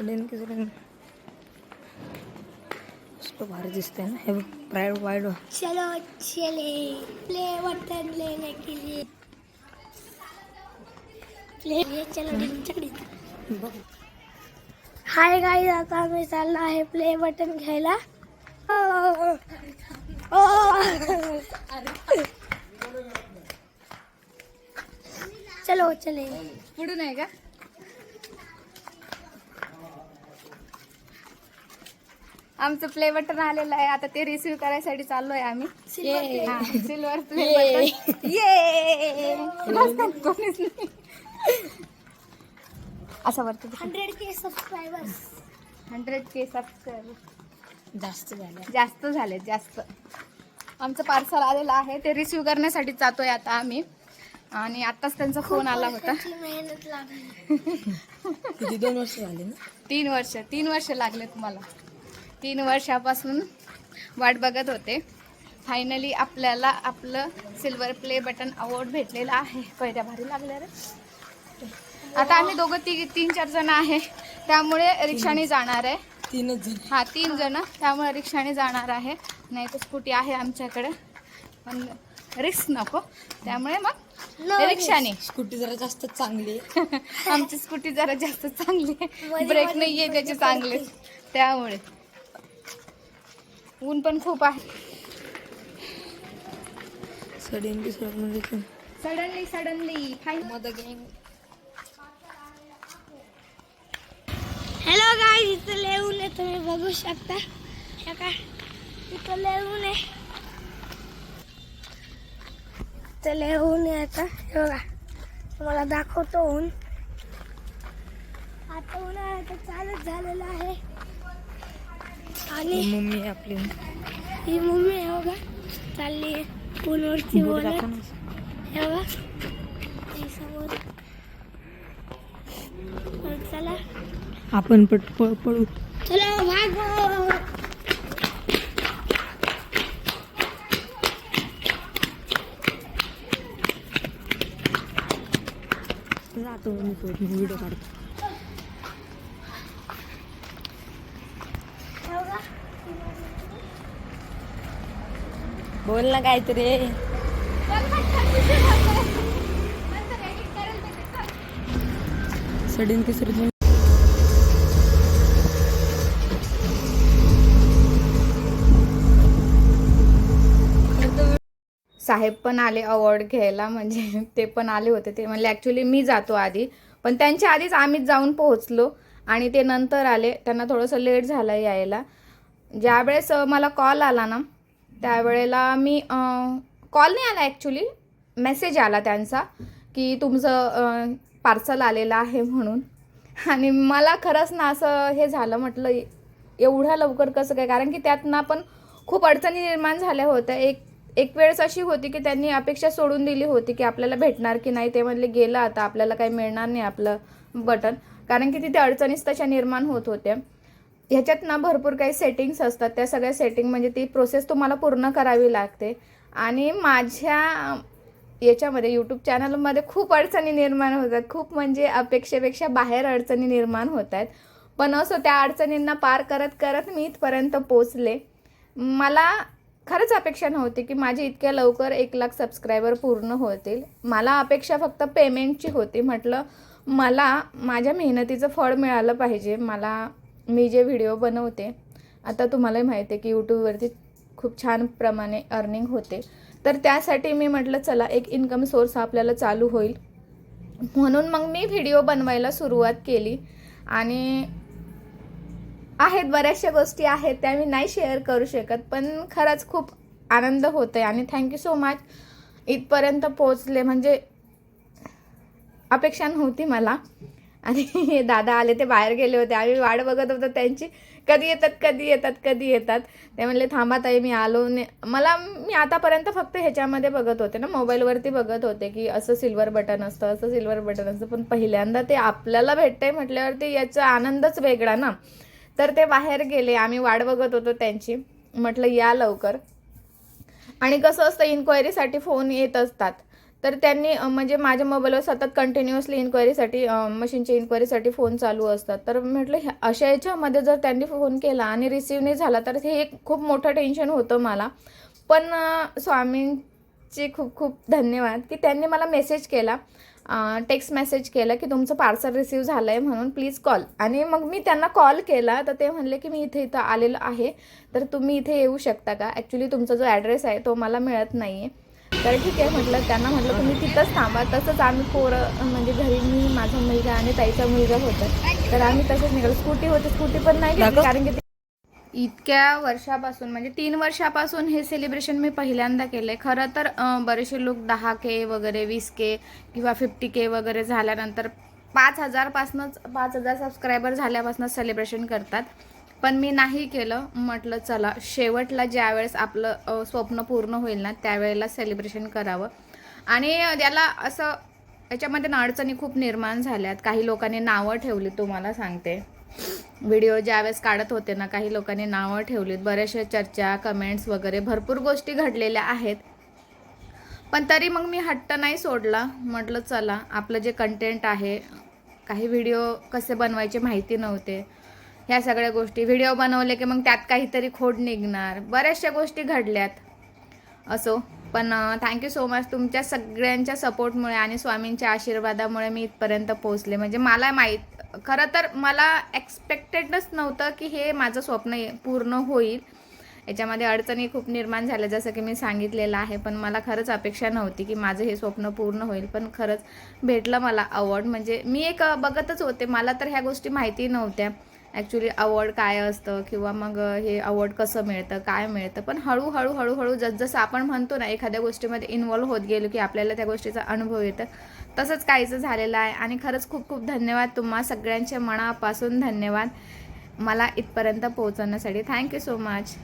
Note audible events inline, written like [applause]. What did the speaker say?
की सडेन मस्त भारी दिसतंय ना. हे प्राईड वाईड चलो चले. प्ले बटन लेने के लिए. प्ले ये चलो डिंचकडी बघ हाय गाईज आता आम्ही चाललो आहे प्ले बटन घ्यायला. चलो चले. पुढून आहे का? आमचं प्ले बटन आलेलं आहे. आता ते रिसिव्ह करायसाठी चाललोय आम्ही. सिल्वर प्ले बटन ये कोणीच नाही. असं वरती hundred K subscribers hundred K subscriber जास्त झालं. जास्त झाले जास्त. आमचं पार्सल आलेलं आहे. ते रिसिव्ह करण्यासाठी जातोय आता आम्ही. आणि आताच त्यांचा फोन आला होता. मेहनत लागली. [laughs] किती दोन वर्ष झाले ना? तीन वर्ष तीन वर्ष लागले तुम्हाला. तीन वर्षापासून वाट बघत होते. फायनली आपल्याला आपलं सिल्वर प्ले बटन अवॉर्ड भेटलेलं आहे. पहिल्या भारी लागल्या रे. आता आम्ही दोघं ती तीन चार जण आहे. त्यामुळे रिक्षाने जाणार आहे. तीनच जण. हा तीन जण. त्यामुळे रिक्षाने जाणार आहे. नाही तर स्कूटी आहे आमच्याकडे. पण रिक्स नको. त्यामुळे मग रिक्षाने. स्कूटी जरा जास्त चांगली आहे. [laughs] आमची स्कूटी जरा जास्त चांगली ब्रेक नाही आहे त्याचे चांगले. त्यामुळे. ऊन पण खूप आहे. सडेन की सडेन ते सडनली सडनली मध्ये गँग हॅलो गाईज इथं लिहून आहे. तुम्ही बघू शकता. हे काय इथं लिहून आहे. इथं लिहून आहे आता. हे बघा. तुम्हाला दाखवतो ऊन. आता उन्हाळा चालूच झालेला आहे. आणि मम्मी आपली. ही मम्मी आहे बघा. चालली फोनवरती बोलत. हे बघा. ही समोर. मग चला. आपण पट पळ पळू. चलो भागो. जातो मी सोड व्हिडिओ काढतो हे बघा बोल ना काहीतरी. सडीन की सडीन साहेब पण आले अवॉर्ड घ्यायला म्हणजे ते पण आले होते. ते म्हणले ॲक्च्युली मी जातो आधी. पण त्यांच्या आधीच आम्हीच जाऊन पोहोचलो आणि ते नंतर आले. त्यांना थोडंसं लेट झालं यायला. ज्यावेळेस मला कॉल आला ना त्यावेळेला मी कॉल नाही आला ॲक्च्युली मेसेज आला त्यांचा की तुमचं पार्सल आलेलं आहे म्हणून. आणि मला खरंच ना असं हे झालं म्हटलं एवढ्या लवकर कसं काय? कारण की त्यात ना पण खूप अडचणी निर्माण झाल्या होत्या. एक एक वेळेस अशी होती की त्यांनी अपेक्षा सोडून दिली होती की आपल्याला भेटणार की नाही. ते म्हणले गेलं आता आपल्याला काही मिळणार नाही आपलं बटन. कारण की तिथे अडचणीच तशा निर्माण होत होत्या. ह्याच्यात ना भरपूर काही सेटिंग्स असतात. त्या सगळ्या सेटिंग म्हणजे ती प्रोसेस तुम्हाला पूर्ण करावी लागते. आणि माझ्या याच्यामध्ये यूट्यूब चॅनलमध्ये खूप अडचणी निर्माण होतात. खूप म्हणजे अपेक्षेपेक्षा बाहेर अडचणी निर्माण होत आहेत. पण असं त्या अडचणींना पार करत करत मी इथपर्यंत पोचले मला खरंच अपेक्षा नव्हती की माझे इतक्या लवकर एक लाख सबस्क्रायबर पूर्ण होतील. मला अपेक्षा फक्त पेमेंटची होती. म्हटलं मला माझ्या मेहनतीचं फळ मिळालं पाहिजे. मला मी जे व्हिडिओ बनवते आता तुम्हालाही माहिती आहे की यूट्यूबवरती खूप छान प्रमाणे अर्निंग होते. तर त्यासाठी मी म्हटलं चला एक इन्कम सोर्स आपल्याला चालू होईल. म्हणून मग मी व्हिडिओ बनवायला सुरुवात केली. आणि आहेत बऱ्याचशा गोष्टी आहेत त्या मी नाही शेअर करू शकत पण खरंच खूप आनंद होत आहे आणि थँक्यू सो मच इथपर्यंत पोचले म्हणजे अपेक्षा नव्हती मला. आणि हे दादा आले ते बाहेर गेले होते. आम्ही वाट बघत होतो त्यांची. कधी येतात कधी येतात कधी येतात. ते म्हणले थांबा ताई मी आलो ने मला मी आतापर्यंत फक्त ह्याच्यामध्ये बघत होते ना. मोबाईलवरती बघत होते की असं सिल्वर बटन असतं असं सिल्वर बटन असतं. पण पहिल्यांदा ते आपल्याला भेटतंय म्हटल्यावरती याचा आनंदच वेगळा ना. तर ते बाहेर गेले. आम्ही वाट बघत होतो त्यांची. म्हटलं या लवकर. आणि कसं असतं इन्क्वायरीसाठी फोन येत असतात. तर त्यांनी म्हणजे माझ्या मोबाईलवर सतत कंटिन्युअसली इन्क्वायरीसाठी मशीनच्या इन्क्वायरीसाठी फोन चालू असतात. तर म्हटलं अशा याच्यामध्ये जर त्यांनी फोन केला आणि रिसीव नाही झाला तर हे एक खूप मोठं टेन्शन होतं मला. पण स्वामींचे खूप खूप धन्यवाद की त्यांनी मला मेसेज केला टेक्स्ट मेसेज केला की तुमचं पार्सल रिसिव्ह झालं आहे म्हणून प्लीज कॉल आणि मग मी त्यांना कॉल केला तर ते म्हणले की मी इथे इथं आलेलं आहे. तर तुम्ही इथे येऊ शकता का? ॲक्च्युली तुमचा जो ॲड्रेस आहे तो मला मिळत नाही आहे तर ठीक आहे म्हटलं त्यांना म्हटलं तुम्ही तिथंच थांबा. तसंच आम्ही पोरं म्हणजे घरी मी माझा मुलगा आणि ताईचा मुलगा होता. तर आम्ही तसंच निघालो. स्कूटी होती स्कूटी पण नाही घेतली कारण की इतक्या वर्षापासून म्हणजे तीन वर्षापासून हे सेलिब्रेशन मी पहिल्यांदा केलं आहे खरं तर बरेचसे लोक दहा के वगैरे वीस के किंवा फिफ्टी के वगैरे झाल्यानंतर पाच हजारपासूनच पाच हजार सबस्क्रायबर झाल्यापासूनच सेलिब्रेशन करतात. पण मी नाही केलं. म्हटलं चला शेवटला ज्यावेळेस आपलं स्वप्न पूर्ण होईल ना त्यावेळेला सेलिब्रेशन करावं. आणि त्याला असं याच्यामध्ये ना अडचणी खूप निर्माण झाल्यात. काही लोकांनी नावं ठेवली तुम्हाला सांगते. व्हिडिओ ज्यावेळेस काढत होते ना काही लोकांनी नावं ठेवलीत. बऱ्याचशा चर्चा कमेंट्स वगैरे भरपूर गोष्टी घडलेल्या आहेत. पण तरी मग मी हट्ट नाही सोडला. म्हटलं चला आपलं जे कंटेंट आहे काही व्हिडिओ कसे बनवायचे माहिती नव्हते. ह्या सगळ्या गोष्टी. व्हिडिओ बनवले की मग त्यात काहीतरी खोड निघणार. बऱ्याचशा गोष्टी घडल्यात. असो. पण थँक्यू सो मच तुमच्या सगळ्यांच्या सपोर्टमुळे आणि स्वामींच्या आशीर्वादामुळे मी इथपर्यंत पोहोचले. म्हणजे मला माहीत खरं तर मला एक्सपेक्टेडच नव्हतं की हे माझं स्वप्न पूर्ण होईल. याच्यामध्ये अडचणी खूप निर्माण झाल्या जसं की मी सांगितलेलं आहे. पण मला खरंच अपेक्षा नव्हती की माझं हे स्वप्न पूर्ण होईल. पण खरंच भेटलं मला अवॉर्ड म्हणजे मी एक बघतच होते. मला तर ह्या गोष्टी माहिती नव्हत्या. ॲक्च्युली अवॉर्ड काय असतं किंवा मग हे अवॉर्ड कसं मिळतं काय मिळतं? पण हळूहळू हळूहळू जसजसं आपण म्हणतो ना एखाद्या गोष्टीमध्ये इन्वॉल्व होत गेलो की आपल्याला त्या गोष्टीचा अनुभव येतं तसंच काहीचं झालेलं आहे. आणि खरंच खूप खूप धन्यवाद तुम्हा सगळ्यांच्या मनापासून धन्यवाद. मला इथपर्यंत पोहोचवण्यासाठी. Thank you so much